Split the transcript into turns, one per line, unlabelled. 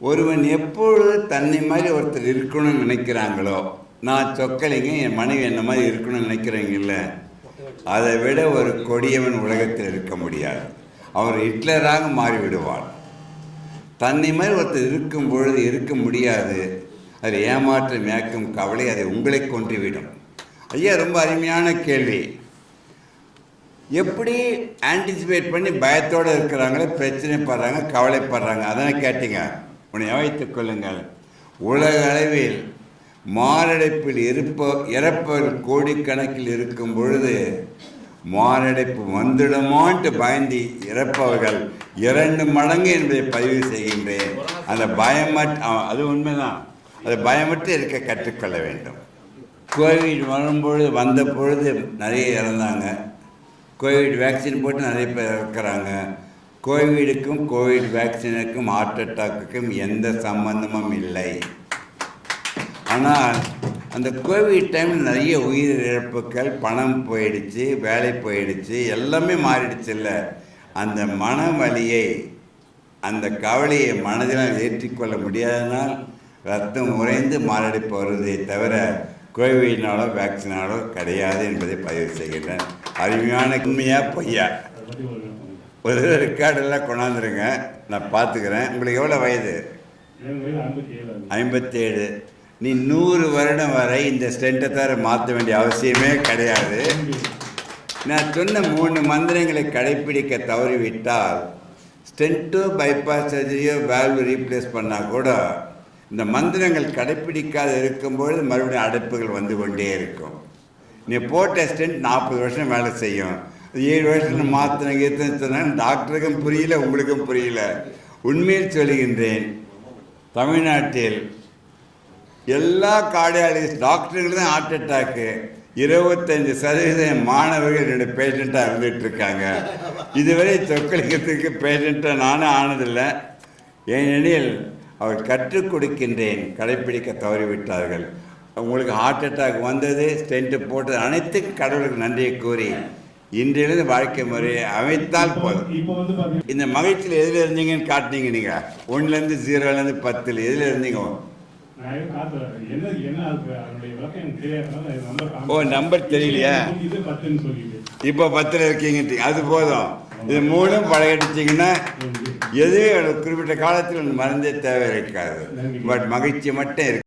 ஒருவன் எப்பொழுது தன்னை மாதிரி ஒருத்தர் இருக்கணும்னு நினைக்கிறாங்களோ நான் சொக்கலைங்க என் மனைவி என்ன மாதிரி இருக்கணும்னு நினைக்கிறீங்கல்ல அதை விட ஒரு கொடியவன் உலகத்தில் இருக்க முடியாது. அவர் ஹிட்லராக மாறிவிடுவார் தன்னை மாதிரி ஒருத்தர் இருக்கும் பொழுது இருக்க முடியாது. அது ஏமாற்றம் மேக்கும் கவலை அதை உங்களை கொன்றுவிடும். ஐயா ரொம்ப அருமையான கேள்வி. எப்படி ஆன்டிசிபேட் பண்ணி பயத்தோடு இருக்கிறாங்களோ பிரச்சனைப்படுறாங்க கவலைப்படுறாங்க அதனை கேட்டீங்க. உன்னை அமைத்துக் கொள்ளுங்கள். உலக அளவில் மாரடைப்பில் இருப்ப இறப்பவர்கள் கோடிக்கணக்கில் இருக்கும் பொழுது மாரடைப்பு வந்துடுமான்ட்டு பயந்து இறப்பவர்கள் இரண்டு மடங்கு என்பதை பதிவு செய்கின்றேன். அந்த பயமற்ற அது உண்மைதான். அது பயமற்று இருக்க கற்றுக்கொள்ள வேண்டும். கோவிட் வரும்பொழுது வந்த பொழுது நிறைய இறந்தாங்க. கோவிட் வேக்சின் போட்டு நிறைய பேர் இறக்குறாங்க. கோவிடுக்கும் கோவிட் வேக்சினுக்கும் ஹார்ட் அட்டாக்குக்கும் எந்த சம்பந்தமும் இல்லை. ஆனால் அந்த கோவிட் டைமில் நிறைய உயிரிழப்புகள் பணம் போயிடுச்சு வேலை போயிடுச்சு எல்லாமே மாறிடுச்சு இல்லை. அந்த மன வலியை அந்த கவலையை மனதில் ஏற்றிக்கொள்ள முடியாதனால் ரத்தம் உறைந்து மாரடைப்பு வருவதை தவிர கோவிட்னாலோ வேக்சினாலோ கிடையாது என்பதை பதிவு செய்கின்றேன். அருமையான உண்மையாக பொய்யா?
ஒரு
ரெக்கார்டெல்லாம் கொண்டாந்துருங்க. நான் பார்த்துக்கிறேன். உங்களுக்கு எவ்வளோ வயது? ஐம்பத்தேழு. நீ நூறு வருடம் வரை இந்த ஸ்டெண்ட்டை தவிர மாற்ற வேண்டிய அவசியமே கிடையாது. நான் சொன்ன மூணு மந்திரங்களை கடைப்பிடிக்க தவறிவிட்டால் ஸ்டென்ட்டோ பைபாஸ் சர்ஜரியோ வேல்வு ரீப்ளேஸ் பண்ணால் கூட இந்த மந்திரங்கள் கடைப்பிடிக்காத இருக்கும்பொழுது மறுபடியும் அடைப்புகள் வந்து கொண்டே இருக்கும். நீ போட்ட ஸ்டென்ட் நாற்பது வருஷம் வேலை செய்யும். ஏழு வருஷம் மாத்திரம் கீர்த்தனை சொன்னாங்க டாக்டருக்கும் புரியல உங்களுக்கும் புரியல. உண்மையில் சொல்லுகின்றேன் தமிழ்நாட்டில் எல்லா கார்டியாலஜிஸ்ட் டாக்டர்களுக்கு தான் ஹார்ட் அட்டாக்கு இருபத்தஞ்சு சதவீதம் மாணவர்கள் என்னுடைய பேஷண்ட்டாக இருந்துகிட்டு இருக்காங்க. இதுவரை சொற்களிக்கிறதுக்கு பேஷண்ட்டாக நானும் ஆனதில்லை. ஏனெனில் அவர் கற்றுக் கொடுக்கின்றேன் கடைப்பிடிக்க தவறிவிட்டார்கள். உங்களுக்கு ஹார்ட் அட்டாக் வந்தது ஸ்டென்ட்டு போட்டது அனைத்துக்கும் கடவுளுக்கு நன்றியை கூறி இன்றிலிருந்து வாழ்க்கை முறையை அமைத்தால் போதும். இந்த மகிழ்ச்சியில் எதில் இருந்தீங்கன்னு காட்டினீங்க நீங்கள் ஒன்றுலேருந்து ஜீரோலேருந்து பத்தில் எதில் இருந்தீங்க? ஓ, நம்பர் தெரியலையா? இப்போ பத்தில் இருக்கீங்க. அது போதும். இது மூணும் பழகிடுச்சிங்கன்னா எதுவும் குறிப்பிட்ட காலத்தில் மருந்தே தேவை இருக்காது. பட் மகிழ்ச்சி மட்டும் இருக்கு.